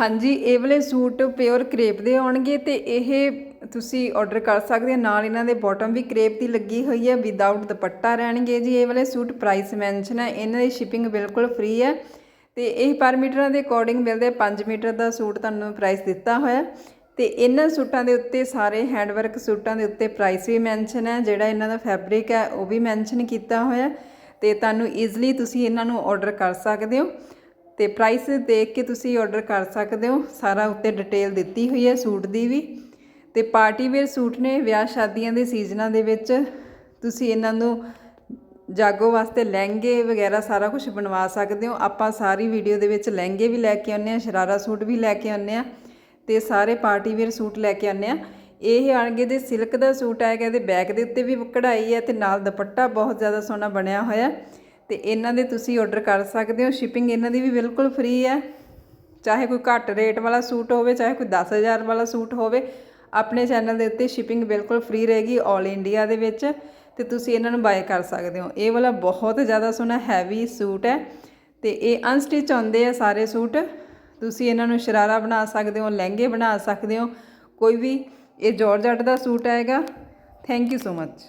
ਹਾਂਜੀ, ਇਹ ਵਾਲੇ ਸੂਟ ਪਿਓਰ ਕ੍ਰੇਪ ਦੇ ਆਉਣਗੇ ਤੇ ਇਹ ਤੁਸੀਂ ਆਰਡਰ ਕਰ ਸਕਦੇ ਹੋ। ਨਾਲ ਇਹਨਾਂ ਦੇ ਬਾਟਮ ਵੀ ਕ੍ਰੇਪ ਦੀ ਲੱਗੀ ਹੋਈ ਹੈ ਵਿਦਆਊਟ ਦੁਪੱਟਾ ਰਹਿਣਗੇ ਜੀ। ਇਹ ਵਾਲੇ ਸੂਟ ਪ੍ਰਾਈਸ ਮੈਂਸ਼ਨ ਹੈ, ਇਹਨਾਂ ਦੀ ਸ਼ਿਪਿੰਗ ਬਿਲਕੁਲ ਫ੍ਰੀ ਹੈ ਤੇ ਇਹ ਪਰ ਮੀਟਰਾਂ ਦੇ ਅਕੋਰਡਿੰਗ ਮਿਲਦੇ 5 ਮੀਟਰ ਦਾ ਸੂਟ ਤੁਹਾਨੂੰ ਪ੍ਰਾਈਸ ਦਿੱਤਾ ਹੋਇਆ। ਤੇ ਇਹਨਾਂ ਸੂਟਾਂ ਦੇ ਉੱਤੇ ਸਾਰੇ ਹੈਂਡਵਰਕ ਸੂਟਾਂ ਦੇ ਉੱਤੇ ਪ੍ਰਾਈਸ ਵੀ ਮੈਂਸ਼ਨ ਹੈ, ਜਿਹੜਾ ਇਹਨਾਂ ਦਾ ਫੈਬਰਿਕ ਹੈ, ਉਹ ਵੀ ਮੈਂਸ਼ਨ ਕੀਤਾ ਹੋਇਆ। ਤੇ ਤੁਹਾਨੂੰ ਈਜ਼ਲੀ ਤੁਸੀਂ ਇਹਨਾਂ ਨੂੰ ਆਰਡਰ ਕਰ ਸਕਦੇ ਹੋ। ਤੇ ਪ੍ਰਾਈਸ ਦੇਖ ਕੇ ਤੁਸੀਂ ਆਰਡਰ ਕਰ ਸਕਦੇ ਹੋ। ਸਾਰਾ ਉੱਤੇ ਡਿਟੇਲ ਦਿੱਤੀ ਹੋਈ ਹੈ ਸੂਟ ਦੀ ਵੀ। ਤੇ ਪਾਰਟੀ ਵੇਅਰ ਸੂਟ ਨੇ ਵਿਆਹ ਸ਼ਾਦੀਆਂ ਦੇ ਸੀਜ਼ਨਾਂ ਦੇ ਵਿੱਚ। ਤੁਸੀਂ ਇਹਨਾਂ ਨੂੰ ਜਾਗੋ ਵਾਸਤੇ ਲਹਿੰਗੇ ਵਗੈਰਾ ਸਾਰਾ ਕੁਝ ਬਣਵਾ ਸਕਦੇ ਹੋ। ਆਪਾਂ ਸਾਰੀ ਵੀਡੀਓ ਦੇ ਵਿੱਚ ਲਹਿੰਗੇ ਵੀ ਲੈ ਕੇ ਆਉਂਦੇ ਆ ਸ਼ਰਾਰਾ ਸੂਟ ਵੀ ਲੈ ਕੇ ਆਉਂਦੇ ਆ ਤੇ ਸਾਰੇ ਪਾਰਟੀ ਵੇਅਰ ਸੂਟ ਲੈ ਕੇ ਆਉਂਦੇ ਆ ਇਹ ਆਣਗੇ ਦੇ ਸਿਲਕ ਦਾ ਸੂਟ ਆਏਗਾ ਇਹਦੇ ਬੈਕ ਦੇ ਉੱਤੇ ਵੀ ਕਢਾਈ ਹੈ ਤੇ ਨਾਲ ਦੁਪੱਟਾ ਬਹੁਤ ਜ਼ਿਆਦਾ ਸੋਹਣਾ ਬਣਿਆ ਹੋਇਆ। ਤੇ ਇਹਨਾਂ ਦੇ ਤੁਸੀਂ ਆਰਡਰ ਕਰ ਸਕਦੇ ਹੋ। ਸ਼ਿਪਿੰਗ ਇਹਨਾਂ ਦੀ ਵੀ ਬਿਲਕੁਲ ਫ੍ਰੀ ਹੈ। ਚਾਹੇ ਕੋਈ ਘੱਟ ਰੇਟ ਵਾਲਾ ਸੂਟ ਹੋਵੇ, ਚਾਹੇ ਕੋਈ 10000 ਵਾਲਾ ਸੂਟ ਹੋਵੇ, ਆਪਣੇ ਚੈਨਲ ਦੇ ਉੱਤੇ ਸ਼ਿਪਿੰਗ ਬਿਲਕੁਲ ਫ੍ਰੀ ਰਹੇਗੀ 올 ਇੰਡੀਆ ਦੇ ਵਿੱਚ ਤੇ ਤੁਸੀਂ ਇਹਨਾਂ ਨੂੰ ਬਾਏ ਕਰ ਸਕਦੇ ਹੋ। ਇਹ ਵਾਲਾ ਬਹੁਤ ਜ਼ਿਆਦਾ ਸੋਹਣਾ ਹੈਵੀ ਸੂਟ ਹੈ ਤੇ ਇਹ ਅਨਸਟਿਚ ਆਉਂਦੇ ਆ ਸਾਰੇ ਸੂਟ। ਤੁਸੀਂ ਇਹਨਾਂ ਨੂੰ ਸ਼ਰਾਰਾ ਬਣਾ ਸਕਦੇ ਹੋ, ਲਹਿੰਗੇ ਬਣਾ ਸਕਦੇ ਹੋ। ਕੋਈ ਵੀ ਇਹ ਜਾਰਜਟ ਦਾ ਸੂਟ ਆਏਗਾ ਥੈਂਕ ਯੂ ਸੋ ਮਚ